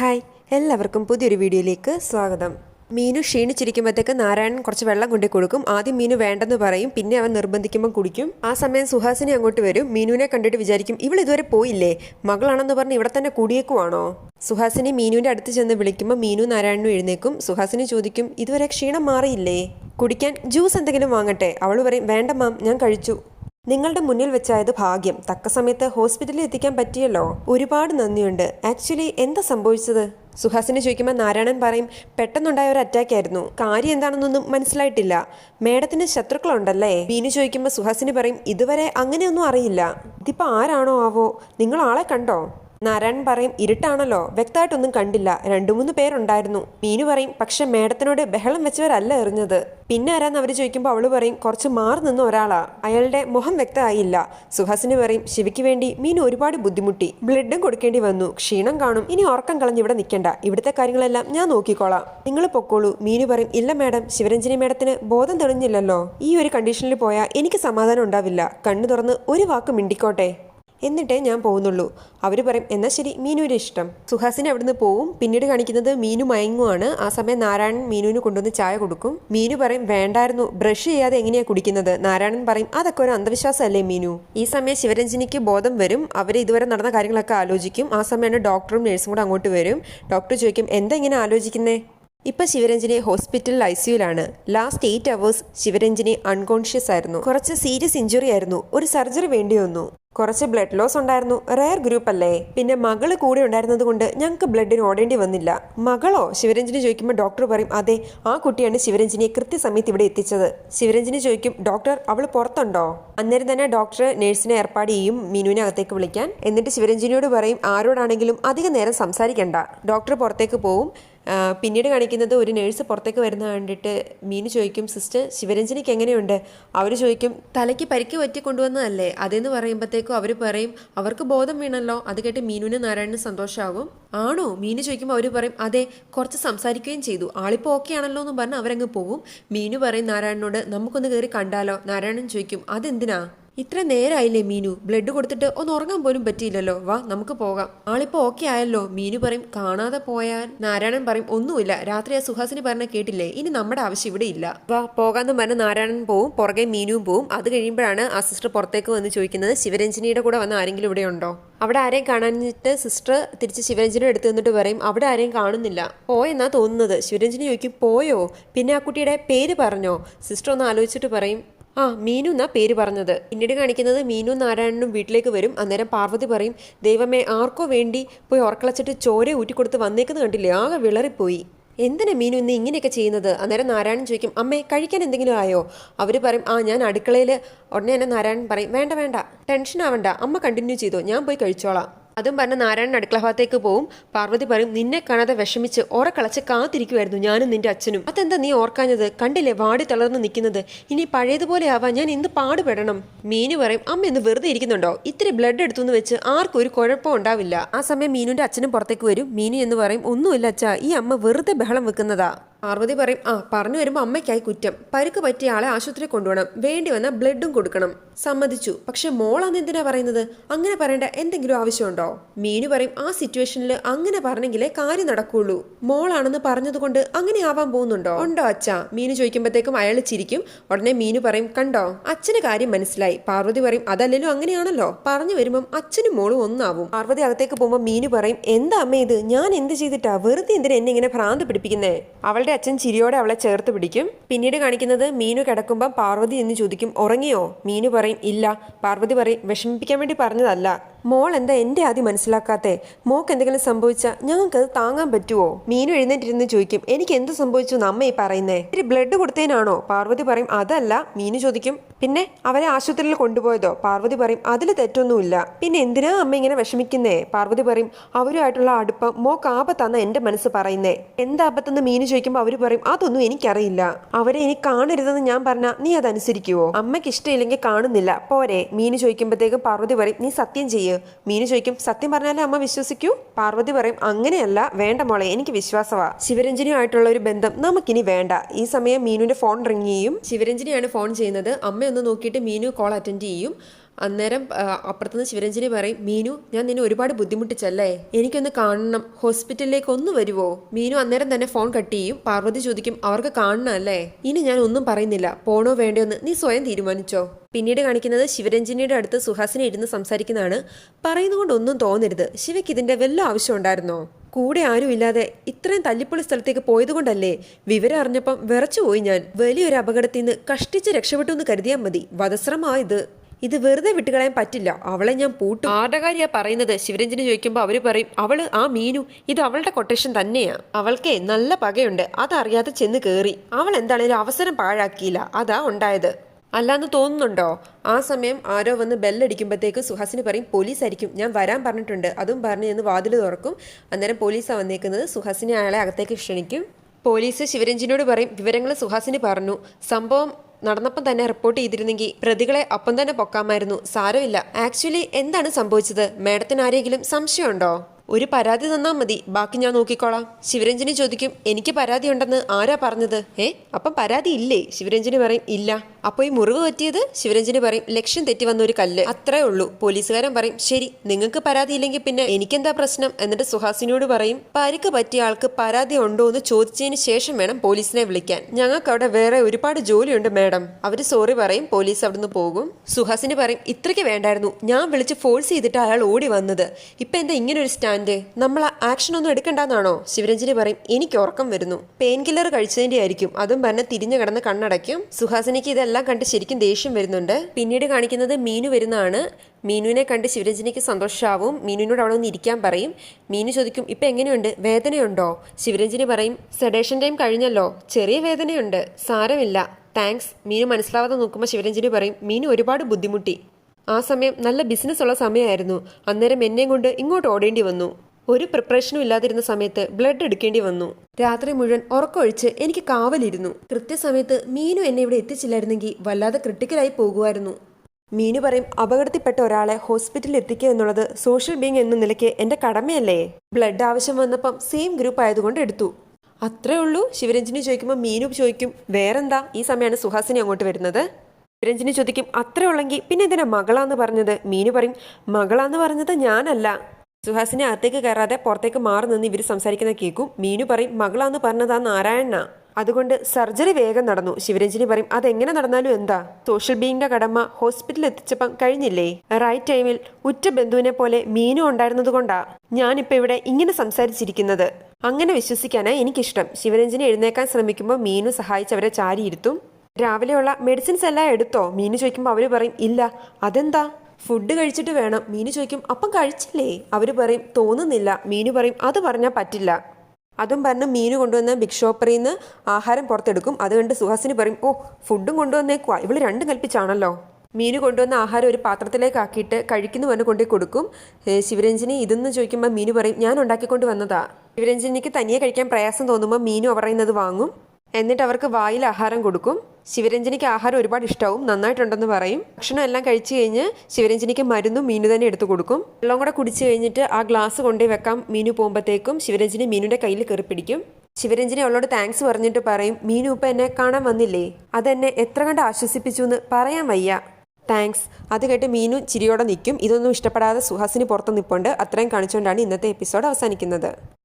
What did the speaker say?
Hi എല്ലാവർക്കും പുതിയൊരു വീഡിയോയിലേക്ക് സ്വാഗതം. മീനു ക്ഷീണിച്ചിരിക്കുമ്പോഴത്തേക്ക് നാരായണൻ കുറച്ച് വെള്ളം കൊണ്ടു കൊടുക്കും. ആദ്യം മീനു വേണ്ടെന്ന് പറയും പിന്നെ അവൻ നിർബന്ധിക്കുമ്പോൾ കുടിക്കും. ആ സമയം സുഹാസിനി അങ്ങോട്ട് വരും. മീനുവിനെ കണ്ടിട്ട് വിചാരിക്കും ഇവൾ ഇതുവരെ പോയില്ലേ? മകളാണെന്ന് പറഞ്ഞ് ഇവിടെ തന്നെ കൂടിയേക്കുവാണോ? സുഹാസിനി മീനുവിന്റെ അടുത്ത് ചെന്ന് വിളിക്കുമ്പോൾ മീനു നാരായണനും എഴുന്നേക്കും സുഹാസിനി ചോദിക്കും ഇതുവരെ ക്ഷീണം മാറിയില്ലേ? കുടിക്കാൻ ജ്യൂസ് എന്തെങ്കിലും വാങ്ങട്ടെ? അവൾ പറയും വേണ്ട മാം ഞാൻ കഴിച്ചു. നിങ്ങളുടെ മുന്നിൽ വെച്ചായത് ഭാഗ്യം. തക്ക സമയത്ത് ഹോസ്പിറ്റലിൽ എത്തിക്കാൻ പറ്റിയല്ലോ. ഒരുപാട് നന്ദിയുണ്ട്. ആക്ച്വലി എന്താ സംഭവിച്ചത്? സുഹാസിനെ ചോദിക്കുമ്പോൾ നാരായണൻ പറയും പെട്ടെന്നുണ്ടായ ഒരു അറ്റാക്ക് ആയിരുന്നു. കാര്യം എന്താണെന്നൊന്നും മനസ്സിലായിട്ടില്ല. മേഡത്തിന് ശത്രുക്കളുണ്ടല്ലേ? ബീനു ചോദിക്കുമ്പോൾ സുഹാസിന് പറയും ഇതുവരെ അങ്ങനെയൊന്നും അറിയില്ല. ഇതിപ്പോ ആരാണോ ആവോ? നിങ്ങൾ ആളെ കണ്ടോ? നാരായണൻ പറയും ഇരുട്ടാണല്ലോ. വ്യക്തമായിട്ടൊന്നും കണ്ടില്ല. രണ്ടു മൂന്ന് പേരുണ്ടായിരുന്നു. മീനു പറയും പക്ഷെ മേഡത്തിനോട് ബഹളം വെച്ചവരല്ല എറിഞ്ഞത്. പിന്നെ ആരാന്ന് അവർ ചോദിക്കുമ്പോൾ അവൾ പറയും കുറച്ച് മാറി നിന്ന ഒരാളാ. അയാളുടെ മുഖം വ്യക്തമായില്ല. സുഹാസിന് പറയും ശിവയ്ക്ക് വേണ്ടി മീനു ഒരുപാട് ബുദ്ധിമുട്ടി. ബ്ലഡും കൊടുക്കേണ്ടി വന്നു. ക്ഷീണം കാണും. ഇനി ഉറക്കം കളഞ്ഞ് ഇവിടെ നിൽക്കണ്ട ഇവിടുത്തെ കാര്യങ്ങളെല്ലാം ഞാൻ നോക്കിക്കോളാം. നിങ്ങൾ പൊക്കോളൂ. മീനു പറയും ഇല്ല മാഡം. ശിവരഞ്ജനി മാഡത്തിന് ബോധം തെളിഞ്ഞില്ലല്ലോ. ഈ ഒരു കണ്ടീഷനിൽ പോയാൽ എനിക്ക് സമാധാനം ഉണ്ടാവില്ല. കണ്ണു തുറന്ന് ഒരു വാക്ക് മിണ്ടിക്കോട്ടെ. എന്നിട്ടേ ഞാൻ പോകുന്നുള്ളൂ. അവർ പറയും എന്നാൽ ശരി മീനുവിന്റെ ഇഷ്ടം. സുഹാസിനെ അവിടുന്ന് പോവും. പിന്നീട് കാണിക്കുന്നത് മീനു മയങ്ങുവാണ്. ആ സമയം നാരായണൻ മീനുവിന് കൊണ്ടുവന്ന് ചായ കൊടുക്കും. മീനു പറയും വേണ്ടായിരുന്നു ബ്രഷ് ചെയ്യാതെ എങ്ങനെയാ കുടിക്കുന്നത്? നാരായണൻ പറയും അതൊക്കെ ഒരു അന്ധവിശ്വാസമല്ലേ മീനു? ഈ സമയം ശിവരഞ്ജനിക്ക് ബോധം വരും. അവർ ഇതുവരെ നടന്ന കാര്യങ്ങളൊക്കെ ആലോചിക്കും. ആ സമയമാണ് ഡോക്ടറും നഴ്സും കൂടെ അങ്ങോട്ട് വരും. ഡോക്ടർ ചോദിക്കും എന്താ ഇങ്ങനെ ആലോചിക്കുന്നേ? ഇപ്പൊ ശിവരഞ്ജനി ഹോസ്പിറ്റലിൽ ഐ സിയുലാണ് last eight hours Sivaranjani unconscious ആയിരുന്നു. കുറച്ച് സീരിയസ് ഇഞ്ചുറി ആയിരുന്നു. ഒരു സർജറി വേണ്ടി വന്നു. കുറച്ച് ബ്ലഡ് ലോസ് ഉണ്ടായിരുന്നു. റയർ ഗ്രൂപ്പ് അല്ലേ? പിന്നെ മകൾ കൂടെ ഉണ്ടായിരുന്നത് കൊണ്ട് ഞങ്ങൾക്ക് ബ്ലഡിന് ഓടേണ്ടി വന്നില്ല. മകളോ? ശിവരഞ്ജനി ചോദിക്കുമ്പോൾ ഡോക്ടർ പറയും അതെ ആ കുട്ടിയാണ് ശിവരഞ്ജനിയെ കൃത്യസമയത്ത് ഇവിടെ എത്തിച്ചത്. ശിവരഞ്ജനി ചോദിക്കും ഡോക്ടർ അവൾ പുറത്തുണ്ടോ? അന്നേരം തന്നെ ഡോക്ടർ നേഴ്സിനെ ഏർപ്പാട് ചെയ്യും മീനുവിനെ അകത്തേക്ക് വിളിക്കാൻ. എന്നിട്ട് ശിവരഞ്ജനിയോട് പറയും ആരോടാണെങ്കിലും അധികം നേരം സംസാരിക്കണ്ട. ഡോക്ടർ പുറത്തേക്ക് പോവും. പിന്നീട് കാണിക്കുന്നത് ഒരു നേഴ്സ് പുറത്തേക്ക് വരുന്ന കണ്ടിട്ട് മീനു ചോദിക്കും സിസ്റ്റർ ശിവരഞ്ജനിക്ക് എങ്ങനെയുണ്ട്? അവർ ചോദിക്കും തലയ്ക്ക് പരിക്ക് പറ്റി കൊണ്ടുവന്നതല്ലേ? അതെന്ന് പറയുമ്പോഴത്തേക്കും അവർ പറയും അവർക്ക് ബോധം വീണല്ലോ. അത് കേട്ട് മീനുവിന് നാരായണന് സന്തോഷമാകും ആണോ? മീനു ചോദിക്കുമ്പോൾ അവർ പറയും അതെ കുറച്ച് സംസാരിക്കുകയും ചെയ്തു. ആളിപ്പോൾ ഓക്കെ ആണല്ലോ എന്ന് പറഞ്ഞ് അവരങ്ങ് പോകും മീനു പറയും നാരായണനോട് നമുക്കൊന്ന് കയറി കണ്ടാലോ? നാരായണൻ ചോദിക്കും അതെന്തിനാ? ഇത്ര നേരമായില്ലേ മീനു? ബ്ലഡ് കൊടുത്തിട്ട് ഒന്ന് ഉറങ്ങാൻ പോലും പറ്റിയില്ലല്ലോ. വാ നമുക്ക് പോകാം. ആളിപ്പോ ഓക്കെ ആയല്ലോ. മീനു പറയും കാണാതെ പോയാൽ? നാരായണൻ പറയും ഒന്നുമില്ല. രാത്രി ആ സുഹാസിനി പറഞ്ഞ കേട്ടില്ലേ? ഇനി നമ്മുടെ ആവശ്യം ഇവിടെ ഇല്ല. വാ പോകാന്ന് പറഞ്ഞ നാരായണൻ പോവും പുറകെ മീനുവും പോവും. അത് കഴിയുമ്പോഴാണ് ആ സിസ്റ്റർ പുറത്തേക്ക് വന്ന് ചോദിക്കുന്നത് ശിവരഞ്ജിനിയുടെ കൂടെ വന്ന ആരെങ്കിലും ഇവിടെ ഉണ്ടോ? അവിടെ ആരെയും കാണാനിട്ട് സിസ്റ്റർ തിരിച്ച് ശിവരഞ്ജനെ എടുത്തു നിന്നിട്ട് പറയും അവിടെ ആരെയും കാണുന്നില്ല. പോയെന്നാ തോന്നുന്നത്. ശിവരഞ്ജനി ചോദിക്കും പോയോ? പിന്നെ ആ കുട്ടിയുടെ പേര് പറഞ്ഞോ? സിസ്റ്റർ ഒന്ന് ആലോചിച്ചിട്ട് പറയും ആ മീനു എന്നാ പേര് പറഞ്ഞത്? പിന്നീട് കാണിക്കുന്നത് മീനു നാരായണനും വീട്ടിലേക്ക് വരും. അന്നേരം പാർവതി പറയും ദൈവമേ ആർക്കോ വേണ്ടി പോയി ഉറക്കളച്ചിട്ട് ചോര ഊറ്റിക്കൊടുത്ത് വന്നേക്കുന്നത് കണ്ടില്ലേ? ആകെ വിളറിപ്പോയി. എന്തിനാ മീനു ഇന്ന് ഇങ്ങനെയൊക്കെ ചെയ്യുന്നത്? അന്നേരം നാരായണൻ ചോദിക്കും അമ്മേ കഴിക്കാൻ എന്തെങ്കിലും ആയോ? അവർ പറയും ആ ഞാൻ അടുക്കളയിൽ ഉടനെ തന്നെ നാരായണൻ പറയും വേണ്ട വേണ്ട ടെൻഷൻ ആവണ്ട അമ്മ കണ്ടിന്യൂ ചെയ്തോ ഞാൻ പോയി കഴിച്ചോളാം. അതും പറഞ്ഞ് നാരായണൻ അടുക്കള ഭാഗത്തേക്ക് പോവും. പാർവതി പറയും നിന്നെ കാണാതെ വിഷമിച്ച് ഓറക്കളച്ച് കാത്തിരിക്കുമായിരുന്നു ഞാനും നിന്റെ അച്ഛനും. അതെന്താ നീ ഓർക്കാഞ്ഞത്? കണ്ടില്ലേ വാടി തളർന്ന് നിൽക്കുന്നത്? ഇനി പഴയതുപോലെ ആവാൻ ഞാൻ എന്ത് പാടുപെടണം? മീനു പറയും അമ്മ എന്ന് വെറുതെ ഇരിക്കുന്നുണ്ടോ? ഇത്തിരി ബ്ലഡ് എടുത്തുനിന്ന് വെച്ച് ആർക്കും ഒരു കുഴപ്പം ഉണ്ടാവില്ല. ആ സമയം മീനുവിന്റെ അച്ഛനും പുറത്തേക്ക് വരും. മീനു എന്ന് പറയും ഒന്നുമില്ല അച്ഛാ ഈ അമ്മ വെറുതെ ബഹളം വെക്കുന്നതാ. പാർവതി പറയും ആ പറഞ്ഞു വരുമ്പോൾ അമ്മയ്ക്കായി കുറ്റം. പരുക്ക് പറ്റിയ ആളെ ആശുപത്രി കൊണ്ടുപോകണം. വേണ്ടി വന്ന ബ്ലഡും കൊടുക്കണം. സമ്മതിച്ചു. പക്ഷെ മോളാന്ന് എന്തിനാ പറയുന്നത്? അങ്ങനെ പറയേണ്ട എന്തെങ്കിലും ആവശ്യമുണ്ടോ? മീനു പറയും ആ സിറ്റുവേഷനിൽ അങ്ങനെ പറഞ്ഞെങ്കിലേ കാര്യം നടക്കുള്ളൂ. മോളാണെന്ന് പറഞ്ഞതുകൊണ്ട് അങ്ങനെ ആവാൻ പോകുന്നുണ്ടോ? ഉണ്ടോ അച്ഛ? മീനു ചോദിക്കുമ്പോഴത്തേക്കും അയാൾ ചിരിക്കും. ഉടനെ മീനു പറയും കണ്ടോ? അച്ഛന് കാര്യം മനസ്സിലായി. പാർവതി പറയും അതല്ലല്ലോ അങ്ങനെയാണല്ലോ. പറഞ്ഞു വരുമ്പം അച്ഛനും മോളും ഒന്നാവും. പാർവതി അകത്തേക്ക് പോകുമ്പോൾ മീനു പറയും എന്താ അമ്മ ഇത്? ഞാൻ എന്ത് ചെയ്തിട്ടാ? വെറുതെ എന്തിനാ എന്നെ ഇങ്ങനെ ഭ്രാന്ത് പിടിപ്പിക്കുന്നേ? അവളുടെ അച്ഛൻ ചിരിയോടെ അവളെ ചേർത്ത് പിടിക്കും. പിന്നീട് കാണിക്കുന്നത് മീനു കിടക്കുമ്പോൾ പാർവതി എന്ന് ചോദിക്കും ഉറങ്ങിയോ? മീനു പറയും ഇല്ല. പാർവതി പറയും വിഷമിപ്പിക്കാൻ വേണ്ടി പറഞ്ഞതല്ല. മോൾ എന്താ എന്റെ ആദ്യം മനസ്സിലാക്കാത്തേ? മോക്ക് എന്തെങ്കിലും സംഭവിച്ചാൽ ഞങ്ങൾക്കത് താങ്ങാൻ പറ്റുമോ മീനു എഴുന്നേറ്റിരുന്ന് ചോദിക്കും എനിക്ക് എന്ത് സംഭവിച്ചു? എന്ന് അമ്മ ഈ പറയുന്നേ? ഇത്തിരി ബ്ലഡ് കൊടുത്തേനാണോ? പാർവതി പറയും അതല്ല. മീനു ചോദിക്കും പിന്നെ അവരെ ആശുപത്രിയിൽ കൊണ്ടുപോയതോ? പാർവതി പറയും അതിൽ തെറ്റൊന്നുമില്ല. പിന്നെ എന്തിനാ അമ്മ ഇങ്ങനെ വിഷമിക്കുന്നേ? പാർവതി പറയും അവരുമായിട്ടുള്ള അടുപ്പം മോക്ക് ആപത്താന്ന് എന്റെ മനസ്സ് പറയുന്നേ. എന്താ ആപത്തെന്ന് മീനു ചോദിക്കുമ്പോൾ അവർ പറയും അതൊന്നും എനിക്കറിയില്ല. അവരെ ഇനി കാണരുതെന്ന് ഞാൻ പറഞ്ഞാൽ നീ അതനുസരിക്കുവോ അമ്മയ്ക്ക് ഇഷ്ടമില്ലെങ്കിൽ കാണുന്നില്ല. പോരെ. മീനു ചോദിക്കുമ്പോഴത്തേക്കും പാർവതി പറയും നീ സത്യം ചെയ്യ്. മീനു ചോദിക്കും സത്യം പറഞ്ഞാലേ അമ്മ വിശ്വസിക്കൂ? പാർവതി പറയും അങ്ങനെയല്ല വേണ്ട മോളെ എനിക്ക് വിശ്വാസമാ ശിവരഞ്ജനിയുമായിട്ടുള്ള ഒരു ബന്ധം നമുക്കിനി വേണ്ട. ഈ സമയം മീനുവിന്റെ ഫോൺ റിങ് ചെയ്യും. ശിവരഞ്ജനിയാണ് ഫോൺ ചെയ്യുന്നത്. അമ്മ ഒന്ന് നോക്കിയിട്ട് മീനു കോൾ അറ്റൻഡ് ചെയ്യും. അന്നേരം അപ്പുറത്തുനിന്ന് ശിവരഞ്ജനി പറയും മീനു ഞാൻ നിന്നെ ഒരുപാട് ബുദ്ധിമുട്ടിച്ചല്ലേ? എനിക്കൊന്ന് കാണണം. ഹോസ്പിറ്റലിലേക്ക് ഒന്ന് വരുവോ? മീനു അന്നേരം തന്നെ ഫോൺ കട്ട് ചെയ്യും. പാർവതി ചോദിക്കും അവർക്ക് കാണണം അല്ലേ ഇനി ഞാൻ ഒന്നും പറയുന്നില്ല. പോണോ വേണ്ടോ എന്ന് നീ സ്വയം തീരുമാനിച്ചോ. പിന്നീട് കാണിക്കുന്നത് ശിവരഞ്ജനിയുടെ അടുത്ത് സുഹാസിനെ ഇരുന്ന് സംസാരിക്കുന്നതാണ്. പറയുന്നതുകൊണ്ട് ഒന്നും തോന്നരുത്. ശിവയ്ക്ക് ഇതിന്റെ വല്ല ആവശ്യം ഉണ്ടായിരുന്നോ? കൂടെ ആരുമില്ലാതെ ഇത്രയും തല്ലിപ്പൊളി സ്ഥലത്തേക്ക് പോയതുകൊണ്ടല്ലേ? വിവരം അറിഞ്ഞപ്പം വിറച്ചുപോയി ഞാൻ. വലിയൊരു അപകടത്തിൽ നിന്ന് കഷ്ടിച്ച് രക്ഷപ്പെട്ടു എന്ന് കരുതിയാൽ മതി. വധശ്രമായത് ഇത്. വെറുതെ വിട്ടുകളയാൻ പറ്റില്ല. അവളെ ഞാൻ പൂട്ടും. ആരുടെ കാര്യാ പറയുന്നത്? ശിവരഞ്ജന് ചോദിക്കുമ്പോൾ അവർ പറയും അവൾ ആ മീനു. ഇത് അവളുടെ കൊട്ടേഷൻ തന്നെയാ. അവൾക്കേ നല്ല പകയുണ്ട്. അതറിയാതെ ചെന്ന് കേറി. അവൾ എന്താണേലും അവസരം പാഴാക്കിയില്ല. അതാ ഉണ്ടായത്. അല്ലാന്ന് തോന്നുന്നുണ്ടോ? ആ സമയം ആരോ വന്ന് ബെല്ലടിക്കുമ്പോഴത്തേക്ക് സുഹാസിന് പറയും പോലീസ് ആയിരിക്കും ഞാൻ വരാൻ പറഞ്ഞിട്ടുണ്ട്. അതും പറഞ്ഞു എന്ന് വാതിൽ തുറക്കും. അന്നേരം പോലീസാണ് വന്നേക്കുന്നത്. സുഹാസിനെ അയാളെ അകത്തേക്ക് ക്ഷണിക്കും. പോലീസ് ശിവരഞ്ജിനോട് പറയും വിവരങ്ങൾ സുഹാസിന് പറഞ്ഞു. സംഭവം നടന്നപ്പം തന്നെ റിപ്പോർട്ട് ചെയ്തിരുന്നെങ്കിൽ പ്രതികളെ അപ്പം തന്നെ പൊക്കാമായിരുന്നു. സാരമില്ല. ആക്ച്വലി എന്താണ് സംഭവിച്ചത്? മാഡത്തിന് ആരെങ്കിലും സംശയമുണ്ടോ? ഒരു പരാതി തന്നാൽ മതി. ബാക്കി ഞാൻ നോക്കിക്കോളാം. ശിവരഞ്ജിനി ചോദിക്കും എനിക്ക് പരാതി ഉണ്ടെന്ന് ആരാ പറഞ്ഞത്? ഏ അപ്പം പരാതി ഇല്ലേ? ശിവരഞ്ജിനി പറയും ഇല്ല. അപ്പോൾ ഈ മുറിവ് പറ്റിയത് ശിവരഞ്ജന് പറയും ലക്ഷ്യം തെറ്റി വന്ന ഒരു കല്ല്. അത്രേ ഉള്ളൂ. പോലീസുകാരൻ പറയും ശരി നിങ്ങൾക്ക് പരാതി ഇല്ലെങ്കിൽ പിന്നെ എനിക്കെന്താ പ്രശ്നം? എന്നിട്ട് സുഹാസിനോട് പറയും പരിക്ക് പറ്റിയ ആൾക്ക് പരാതി ഉണ്ടോ എന്ന് ചോദിച്ചതിന് ശേഷം വേണം പോലീസിനെ വിളിക്കാൻ. ഞങ്ങൾക്ക് അവിടെ വേറെ ഒരുപാട് ജോലിയുണ്ട് മാഡം. അവർ സോറി പറയും പോലീസ് അവിടുന്ന് പോകും. സുഹാസിന് പറയും ഇത്രയ്ക്ക് വേണ്ടായിരുന്നു. ഞാൻ വിളിച്ച് ഫോഴ്സ് ചെയ്തിട്ട് അയാൾ ഓടി വന്നത്. ഇപ്പൊ എന്താ ഇങ്ങനെ ഒരു സ്റ്റാൻഡ്? നമ്മൾ ആക്ഷൻ ഒന്നും എടുക്കണ്ടെന്നാണോ? ശിവരഞ്ജനി പറയും എനിക്ക് ഉറക്കം വരുന്നു. പെയിൻ കില്ലർ കഴിച്ചതിന്റെ ആയിരിക്കും. അതും പറഞ്ഞ് തിരിഞ്ഞു കിടന്ന് കണ്ണടയ്ക്കും. സുഹാസിനിക്ക് ഇതെല്ലാം കണ്ട് ശരിക്കും ദേഷ്യം വരുന്നുണ്ട്. പിന്നീട് കാണിക്കുന്നത് മീനു വരുന്നതാണ്. മീനുവിനെ കണ്ട് ശിവരഞ്ജനിക്ക് സന്തോഷമാവും മീനുവിനോട് അവിടെ ഒന്ന് ഇരിക്കാൻ പറയും. മീനു ചോദിക്കും ഇപ്പം എങ്ങനെയുണ്ട്? വേദനയുണ്ടോ? ശിവരഞ്ജനി പറയും സെഡേഷൻ ടൈം കഴിഞ്ഞല്ലോ. ചെറിയ വേദനയുണ്ട്. സാരമില്ല. താങ്ക്സ്. മീനു മനസ്സിലാവാതെ നോക്കുമ്പോൾ ശിവരഞ്ജനി പറയും മീനു ഒരുപാട് ബുദ്ധിമുട്ടി. ആ സമയം നല്ല ബിസിനസ് ഉള്ള സമയമായിരുന്നു. അന്നേരം എന്നെയും കൊണ്ട് ഇങ്ങോട്ട് ഓടേണ്ടി വന്നു. ഒരു പ്രിപ്പറേഷനും ഇല്ലാതിരുന്ന സമയത്ത് ബ്ലഡ് എടുക്കേണ്ടി വന്നു. രാത്രി മുഴുവൻ ഉറക്കൊഴിച്ച് എനിക്ക് കാവലിരുന്നു. കൃത്യസമയത്ത് മീനു എന്നെ ഇവിടെ എത്തിച്ചില്ലായിരുന്നെങ്കിൽ വല്ലാതെ ക്രിട്ടിക്കലായി പോകുമായിരുന്നു. മീനു പറയും അപകടത്തിൽപ്പെട്ട ഒരാളെ ഹോസ്പിറ്റലിൽ എത്തിക്കുക എന്നുള്ളത് സോഷ്യൽ ബീങ് എന്ന നിലയ്ക്ക് എന്റെ കടമയല്ലേ? ബ്ലഡ് ആവശ്യം വന്നപ്പം സെയിം ഗ്രൂപ്പ് ആയതുകൊണ്ട് എടുത്തു. അത്രേ ഉള്ളൂ? ശിവരഞ്ജിനി ചോദിക്കുമ്പോൾ മീനു ചോദിക്കും വേറെന്താ? ഈ സമയമാണ് സുഹാസിനി അങ്ങോട്ട് വരുന്നത്? ശിവരഞ്ജിനി ചോദിക്കും അത്രേ ഉള്ളെങ്കിൽ പിന്നെ എന്തിനാ മകളാന്ന് പറഞ്ഞത്? മീനു പറയും മകളാന്ന് പറഞ്ഞത് ഞാനല്ല. സുഹാസിനെ അകത്തേക്ക് കയറാതെ പുറത്തേക്ക് മാറി നിന്ന് ഇവർ സംസാരിക്കുന്ന കേക്കും മീനു പറയും മകളാന്ന് പറഞ്ഞതാ നാരായണ. അതുകൊണ്ട് സർജറി വേഗം നടന്നു. ശിവരഞ്ജിനി പറയും അതെങ്ങനെ നടന്നാലും എന്താ? സോഷ്യൽ ബീയിങ്ങിന്റെ കടമ ഹോസ്പിറ്റലിൽ എത്തിച്ചപ്പം കഴിഞ്ഞില്ലേ? റൈറ്റ് ടൈമിൽ ഉറ്റ ബന്ധുവിനെ പോലെ മീനു ഉണ്ടായിരുന്നത് ഞാനിപ്പോ ഇവിടെ ഇങ്ങനെ സംസാരിച്ചിരിക്കുന്നത്. അങ്ങനെ വിശ്വസിക്കാനാ എനിക്കിഷ്ടം. ശിവരഞ്ജിനി എഴുന്നേക്കാൻ ശ്രമിക്കുമ്പോൾ മീനു സഹായിച്ചവരെ ചാരിയിരുത്തും. രാവിലെയുള്ള മെഡിസിൻസ് എല്ലാം എടുത്തോ? മീനു ചോദിക്കുമ്പോൾ അവർ പറയും ഇല്ല അതെന്താ? ഫുഡ് കഴിച്ചിട്ട് വേണം. മീനു ചോദിക്കും അപ്പം കഴിച്ചില്ലേ? അവർ പറയും തോന്നുന്നില്ല. മീനു പറയും അത് പറഞ്ഞാൽ പറ്റില്ല. അതും പറഞ്ഞ് മീനു കൊണ്ടുവന്ന ബിഗ് ഷോപ്പറിൽ നിന്ന് ആഹാരം പുറത്തെടുക്കും. അത് കണ്ട് സുഹാസിനി പറയും ഓ ഫുഡും കൊണ്ടുവന്നേക്കുവാ. ഇവൾ രണ്ടും കൽപ്പിച്ചാണല്ലോ. മീനു കൊണ്ടുവന്ന ആഹാരം ഒരു പാത്രത്തിലേക്ക് ആക്കിയിട്ട് കഴിക്കുന്നു പറഞ്ഞ് കൊണ്ടേ കൊടുക്കും. ശിവരഞ്ജിനി ഇതെന്ന് ചോദിക്കുമ്പോൾ മീനു പറയും ഞാൻ ഉണ്ടാക്കിക്കൊണ്ട് വന്നതാ. ശിവരഞ്ജിനിക്ക് തനിയെ കഴിക്കാൻ പ്രയാസം തോന്നുമ്പോൾ മീനു പറയുന്നത് വാങ്ങും. എന്നിട്ട് അവർക്ക് വായിൽ ആഹാരം കൊടുക്കും. ശിവരഞ്ജനിക്ക് ആഹാരം ഒരുപാട് ഇഷ്ടവും. നന്നായിട്ടുണ്ടെന്ന് പറയും. ഭക്ഷണം എല്ലാം കഴിച്ചു കഴിഞ്ഞ് ശിവരഞ്ജനിക്ക് മരുന്നും മീനു തന്നെ എടുത്തു കൊടുക്കും. വെള്ളം കൂടെ കുടിച്ചു കഴിഞ്ഞിട്ട് ആ ഗ്ലാസ് കൊണ്ടേ വെക്കാം. മീനു പോകുമ്പോഴത്തേക്കും ശിവരഞ്ജനി മീനുവിന്റെ കയ്യിൽ കയറി പിടിക്കും. ശിവരഞ്ജനി അവളോട് താങ്ക്സ് പറഞ്ഞിട്ട് പറയും മീനു ഇപ്പം എന്നെ കാണാൻ വന്നില്ലേ? അതെന്നെ എത്ര കണ്ട് ആശ്വസിപ്പിച്ചു എന്ന് പറയാൻ വയ്യ. താങ്ക്സ് അത് കേട്ട് മീനു ചിരിയോടെ നിൽക്കും. ഇതൊന്നും ഇഷ്ടപ്പെടാതെ സുഹാസിനി പുറത്ത് നിൽപ്പുണ്ട് അത്രയും കാണിച്ചുകൊണ്ടാണ് ഇന്നത്തെ എപ്പിസോഡ് അവസാനിക്കുന്നത്.